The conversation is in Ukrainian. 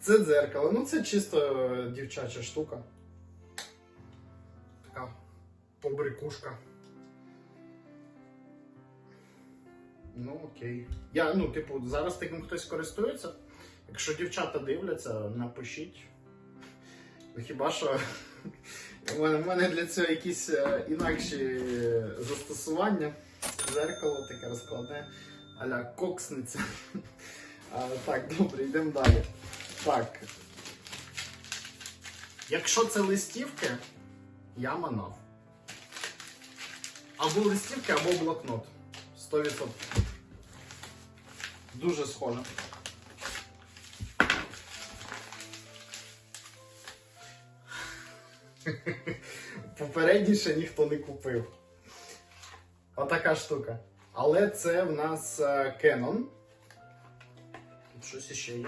Це дзеркало. Ну, це чисто е, дівчача штука. Така побрикушка. Ну, окей. Я, ну, типу, зараз таким хтось користується. Якщо дівчата дивляться, напишіть. Ну, хіба що у мене, для цього якісь е, інакші застосування. Зеркало таке розкладне, аля коксниця. А, так, добре, йдемо далі. Так. Якщо це листівки, я манав. Або листівки, або блокнот. 100%. Дуже схоже. Попередніше ніхто не купив. Отака штука. Але це в нас е, Canon. Тут щось іще є.